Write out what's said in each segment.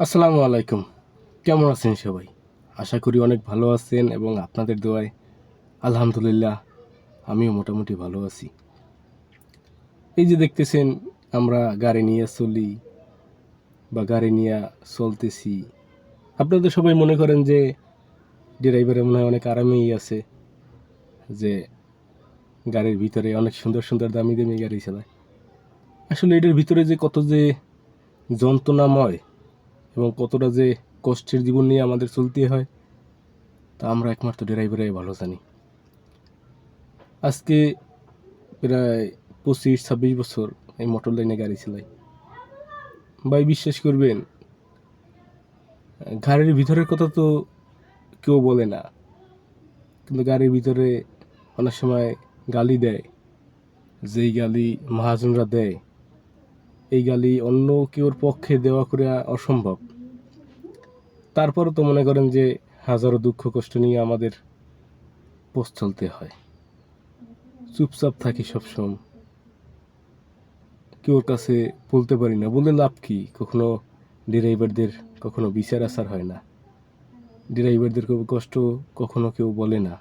আসসালামু আলাইকুম। কেমন আছেন সবাই? আশা করি অনেক ভালো আছেন এবং আপনাদের দোয়ায় আলহামদুলিল্লাহ আমিও মোটামুটি ভালো আছি। এই যে দেখতেছেন, আমরা গাড়ি নিয়ে চলি বা গাড়ি নিয়ে চলতেছি। আপনাদের সবাই মনে করেন যে ড্রাইভারের মনে হয় অনেক আরামেই আছে, যে গাড়ির ভিতরে অনেক সুন্দর সুন্দর দামি দামি গাড়ি চালায়। আসলে এটার ভিতরে যে কত যে যন্ত্রণাময় এবং কতটা যে কষ্টের জীবন নিয়ে আমাদের চলতে হয়, তা আমরা একমাত্র ড্রাইভারাই ভালো জানি। আজকে প্রায় পঁচিশ, ছাব্বিশ বছর এই মোটর লাইনে গাড়ি চালাই। ভাই, বিশ্বাস করবেন, গাড়ির ভিতরের কথা তো কেউ বলে না, কিন্তু গাড়ির ভিতরে অনেক সময় গালি দেয়, যেই গালি মহাজনরা দেয়। এই গালি অন্য কেউর পক্ষে দেওয়া করে অসম্ভব। তারপরও তো মনে করেন যে হাজারো দুঃখ কষ্ট নিয়ে আমাদের পথ চলতে হয়। চুপচাপ থাকি সবসময়। কেউর কাছে বলতে পারি না। বলে লাভ কি? কখনো ড্রাইভারদের কখনো বিচার আচার হয় না। ড্রাইভারদের কষ্ট কখনো কেউ বলে না।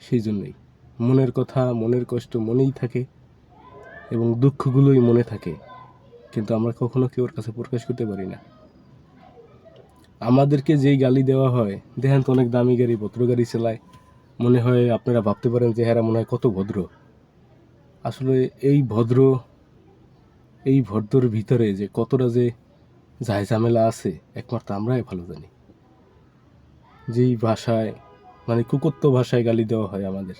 সেই জন্যই মনের কথা, মনের কষ্ট মনেই থাকে এবং দুঃখগুলোই মনে থাকে। কিন্তু আমরা কখনো কেউর কাছে প্রকাশ করতে পারি না। আমাদেরকে যেই গালি দেওয়া হয়, দেখেন তো অনেক দামি গাড়ি, ভদ্র গাড়ি চালায়। মনে হয় আপনারা ভাবতে পারেন যে হ্যাঁ মনে হয় কত ভদ্র। আসলে এই ভদ্র, এই ভদ্রর ভিতরে যে কতটা যে যায় ঝামেলা আছে, একমাত্র আমরাই ভালো জানি। যেই ভাষায় মানে কুকত্ব ভাষায় গালি দেওয়া হয় আমাদের।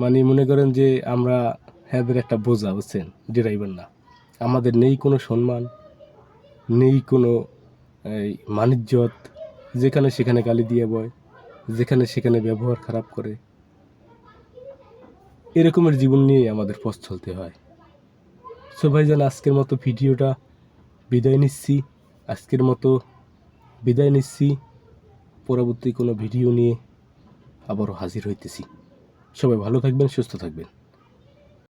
মানে মনে করেন যে আমরা হ্যাঁদের একটা বোঝা, বুঝছেন? ড্রাইভার না। আমাদের নেই কোনো সম্মান, নেই কোনো, এই মানিজ্যত যেখানে সেখানে গালি দিয়ে বয়, যেখানে সেখানে ব্যবহার খারাপ করে। এরকমের জীবন নিয়েই আমাদের পথ চলতে হয়। সো ভাইজান, আজকের মতো ভিডিওটা বিদায় নিচ্ছি। আজকের মতো বিদায় নিচ্ছি। পরবর্তী কোনো ভিডিও নিয়ে আবারও হাজির হইতেছি। সবাই ভালো থাকবেন, সুস্থ থাকবেন।